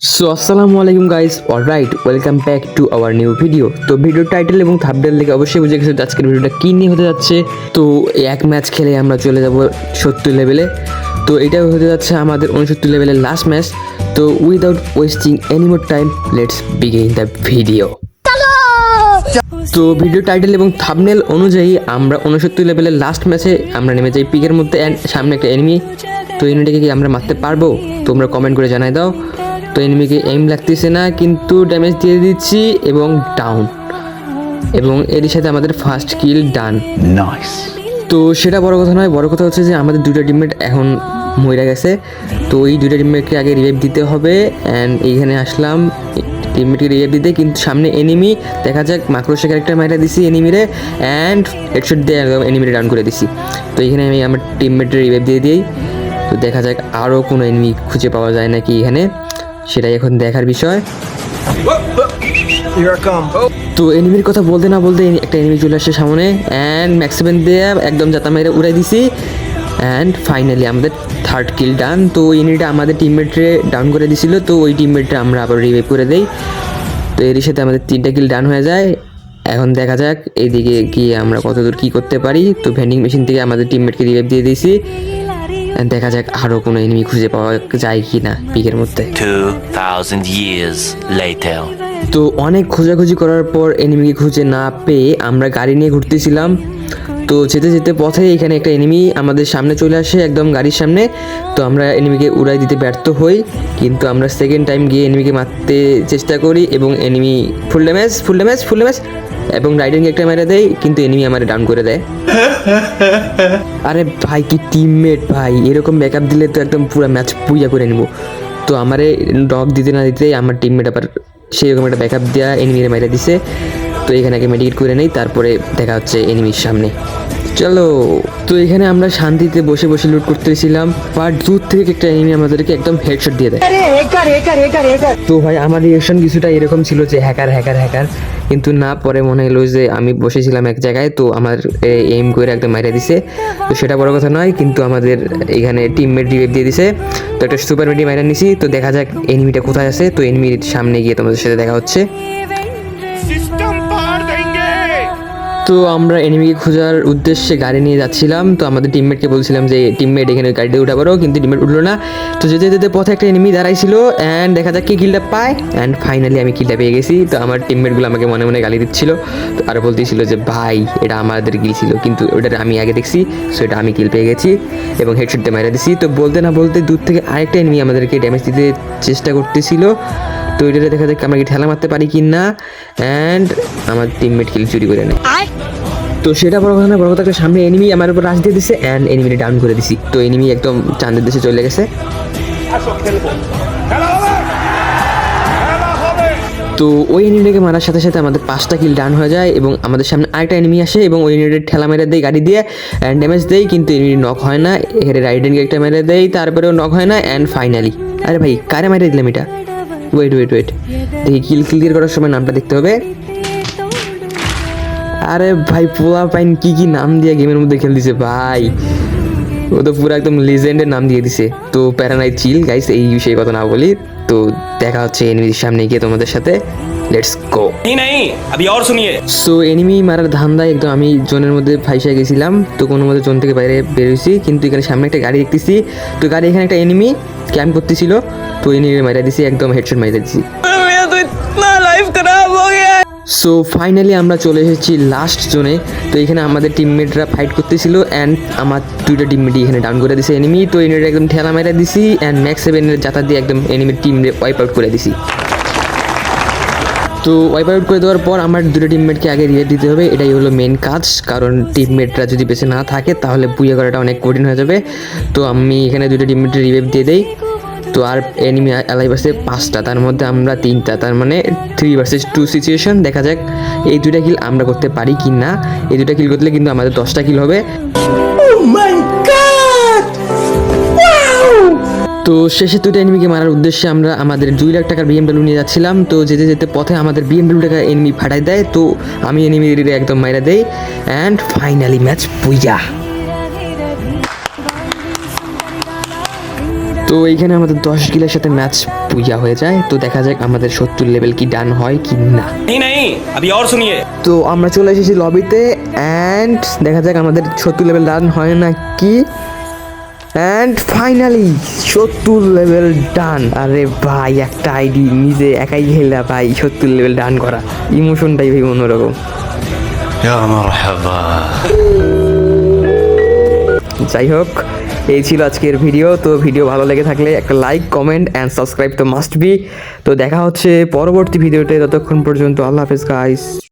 So আসসালামু আলাইকুম guys alright welcome back to our new video তো ভিডিও টাইটেল এবং থাবডেল দেখে অবশ্যই বুঝে গেছো আজকের ভিডিওটা কী নিয়ে হতে যাচ্ছে। তো এক ম্যাচ খেলে আমরা চলে যাব সত্তর লেভেলে তো এটা হতে যাচ্ছে আমাদের উনসত্তর লেভেলের লাস্ট ম্যাচ তো without wasting any more time let's begin the video তো ভিডিও টাইটেল এবং থাবনেল অনুযায়ী আমরা উনসত্তর লেভেলের লাস্ট ম্যাচে আমরা নেমে যাই পিকের মধ্যে সামনে একটা এনিমি তো এনিমিটাকে কি আমরা মারতে পারব? তোমরা কমেন্ট করে জানাই দাও। তো এনিমিকে এম লাগতেছে না কিন্তু ড্যামেজ দিয়ে দিচ্ছি এবং ডাউন এবং এর সাথে আমাদের ফার্স্ট কিল ডান. তো সেটা বড় কথা নয় বড় কথা হচ্ছে যে আমাদের দুটো টিমমেট এখন মরে গেছে। তো এই দুটো টিমমেটকে আগে রিভাইভ দিতে হবে অ্যান্ড এইখানে আসলাম। টিমমেটকে রিভাইভ দিতে কিন্তু সামনে এনিমি দেখা যাক মাক্রোসে ক্যারেক্টার মাইরা দিছি এনিমিরে অ্যান্ড হেডশট দিয়ে একদম এনিমিরে ডাউন করে দিছি। তো এখানে আমি আমার টিমমেটের রিভাইভ দিয়ে দিই। তো দেখা যাক আরও কোনো এনিমি খুঁজে পাওয়া যায় নাকি এখানে। সেটাই এখন দেখার বিষয়। তো এনিমির কথা বলতে না বলতে একটা এনিমি চলে আসছে সামনে। অ্যান্ড ম্যাক্সিমেন দিয়ে একদম জাতা মেরে উড়াই দিছি। অ্যান্ড ফাইনালি আমাদের থার্ড কিল ডান তো ওই এনিমিটা আমাদের টিমমেটে ডাউন করে দিছিল। তো ওই টিমমেটটা আমরা আবার রিভাইভ করে দেই। তো এরই সাথে আমাদের তিনটা কিল ডান হয়ে যায়। এখন দেখা যাক এইদিকে গিয়ে আমরা কতদূর কী করতে পারি। তো ভেন্ডিং মেশিন থেকে আমাদের টিমমেটকে রিভাইভ দিয়ে দিয়েছি। দেখা যাক আরও কোনো এনিমি খুঁজে পাওয়া যায় কি না পিকের মধ্যে। 2,000 years later. তো অনেক খোঁজাখুঁজি করার পর এনিমিকে খুঁজে না পেয়ে আমরা গাড়ি নিয়ে ঘুরতেছিলাম। তো যেতে যেতে পথে এখানে একটা এনিমি আমাদের সামনে চলে আসে একদম গাড়ির সামনে। তো আমরা এনিমিকে উড়াই দিতে ব্যর্থ হই কিন্তু আমরা সেকেন্ড টাইম গিয়ে এনিমিকে মারতে চেষ্টা করি এবং enemy full damage full damage full damage এবং রাইডিং একটা মেরে দেয়, কিন্তু এনিমি আমার ডাউন করে দেয়। আরে ভাই, কি টিমমেট ভাই। এরকম ব্যাকআপ দিলে তো একদম পুরো ম্যাচ পুইয়া করে নিব। তো আমারে ডগ দিতে না দিতে আমার টিমমেট আবার সেই রকম একটা ব্যাকআপ দেওয়া এনিমিরে মেরে দিছে। তো এখানে আগে মেডিকেট করে নেই, তারপরে দেখা হচ্ছে এনিমির সামনে। চলো। তো এখানে আমরা শান্তিতে বসে বসে লুট করতেছিলাম। বাট দূর থেকে একটা এনিমি আমাদেরকে একদম হেডশট দিয়ে দেয়। তো ভাই আমার রিয়েকশন কিছুটা এরকম ছিল যে হ্যাকার হ্যাকার হ্যাকার কিন্তু না পরে মনে হলো যে আমি বসেছিলাম এক জায়গায় তো আমার এম করে একদম মাইরে দিছে। তো সেটা বড় কথা নয় কিন্তু আমাদের এখানে টিমমেট রিভেভ দিয়ে দিছে। তো একটা সুপার মেডি মাইরা নিছি তো দেখা যাক এনিমিটা কোথায় আছে। তো এনিমির সামনে গিয়ে তোমাদের সাথে দেখা হচ্ছে। তো আমরা এনিমিকে খোঁজার উদ্দেশ্যে গাড়ি নিয়ে যাচ্ছিলাম, তো আমাদের টিমমেটকে বলছিলাম যে টিমমেট এখানে গাড়িতে উঠা পারো কিন্তু টিমমেট উঠল না। তো যেতে যেতে পথে একটা এনিমি দাঁড়াইছিল অ্যান্ড দেখা যাক কি কিলটা পায়। অ্যান্ড ফাইনালি আমি কিলটা পেয়ে গেছি। তো আমার টিমমেটগুলো আমাকে মনে মনে গালি দিচ্ছিল। তো আর বলতেছিল যে, ভাই, এটা আমাদের কিল ছিল। কিন্তু ওটা আমি আগে দেখছি সো এটা আমি কিল পেয়ে গেছি এবং হেডশটটা মেরে দিছি। তো বলতে না বলতে দূর থেকে আরেকটা এনিমি আমাদেরকে ড্যামেজ দিতে চেষ্টা করতেছিল। তো এটা দেখা যাক আমরা কি ঠেলা মারতে পারি কি না অ্যান্ড আমার টিমমেট কিল চুরি করে নেয়। তো সেটা বড় কথা না বড় কথা একটা সামনে এনিমি আমার উপর রাশ দিয়ে দিছে অ্যান্ড এনিমিটা ডাউন করে দিছি। তো এনিমি একদম চাঁদের দেশে চলে গেছে। তো ওই এনিমিটাকে মারার সাথে সাথে আমাদের পাঁচটা কিল ডাউন হয়ে যায় এবং আমাদের সামনে আরেকটা এনিমি আসে এবং ওই এনিমিটার ঠেলা মেরে দেয় গাড়ি দিয়ে অ্যান্ড ড্যামেজ দেয় কিন্তু এনিমি নক হয় না। এখানে রাইডেন একটা মেরে দেয় তারপরেও নক হয় না অ্যান্ড ফাইনালি আরে ভাই কারে মেরে দিলাম এটা? ওয়েট ওয়েট ওয়েট দেখি কিল ক্লিয়ার করার সময় নামটা দেখতে হবে। আরে ভাই পোলা পাইন কি কি নাম দিয়ে গেমের মধ্যে খেল দিছে ভাই। ও তো পুরো একদম লেজেন্ডের নাম দিয়ে দিছে। তো প্যারানাই চিল গাইস এই বিষয়ে কথা না বলি। তো দেখা হচ্ছে এনিমির সামনে গিয়ে তোমাদের সাথে। লেটস গো সো এনিমি মারার ধান্দায় একদম আমি জোনের মধ্যে ফাইসা গেছিলাম। তো কোনো মধ্যে জোন থেকে বাইরে বেরোইছি কিন্তু এখানে সামনে একটা গাড়ি দেখতেছি। তো গাড়ি এখানে একটা এনিমি ক্যাম্প করতেছিল, তো এনিমি মারা দিছি, একদম হেডশট মাইরা দিছি। সো ফাইনালি আমরা চলে এসেছি লাস্ট জোনে তো এখানে আমাদের টিমমেটরা ফাইট করতেছিল অ্যান্ড আমার দুইটা টিমমেটই এখানে ডাউন করে দিছে এনিমি তো এনিমিটা একদম ঠেলা মেরা দিছি অ্যান্ড ম্যাক্স সেভেনের যাতা দিয়ে একদম এনিমির টিম ওয়াইপ আউট করে দিছি। তো ওয়াইপ আউট করে দেওয়ার পর আমার দুটো টিমমেটকে আগে রিয়ে দিতে হবে, এটাই হলো মেন কাজ। কারণ টিমমেটরা যদি বেঁচে না থাকে, তাহলে বুয়ে করাটা অনেক কঠিন হয়ে যাবে। তো আমি এখানে দুটো টিমমেটের রিভাইভ দিয়ে দেই। তো আর এনিমি অ্যালাইভ আছে পাঁচটা, তার মধ্যে আমরা তিনটা, তার মানে থ্রি ভার্সেস টু সিচুয়েশন দেখা যাক এই দুটা কিল আমরা করতে পারি কি না এই দুটা কিল করলে কিন্তু আমাদের দশটা কিল হবে। তো শেষে দুটো এনিমিকে মারার উদ্দেশ্যে আমরা আমাদের দুই লাখ টাকার বিএমডাব্লিউ নিয়ে যাচ্ছিলাম। তো যেতে যেতে পথে আমাদের বিএমডাব্লিউ টাকা এনিমি ফাটাই দেয়। তো আমি এনিমির একদম মাইরা দেই। অ্যান্ড ফাইনালি ম্যাচ পুইয়া তো এইখানে আমাদের দশ গিলের সাথে ম্যাচ পূজা হয়ে যায়। তো দেখা যাক আমাদের সত্তর লেভেল কি ডান হয় কি না। তো আমরা চলে এসেছি লবিতে অ্যান্ড দেখা যাক আমাদের সত্তর লেভেল ডান হয় না কি। অ্যান্ড ফাইনালি সত্তর লেভেল ডান আরে ভাই একটা আইডি নিজে একাই খেলা ভাই সত্তর লেভেল ডান করা। ইমোশনটাই ভাই অন্যরকম। যাই হোক এই ছিল আজকের ভিডিও তো ভিডিও ভালো লেগে থাকলে একটা লাইক কমেন্ট অ্যান্ড সাবস্ক্রাইব তো মাস্ট বি তো দেখা হচ্ছে পরবর্তী ভিডিওতে ততক্ষণ পর্যন্ত আল্লাহ হাফেজ গাইস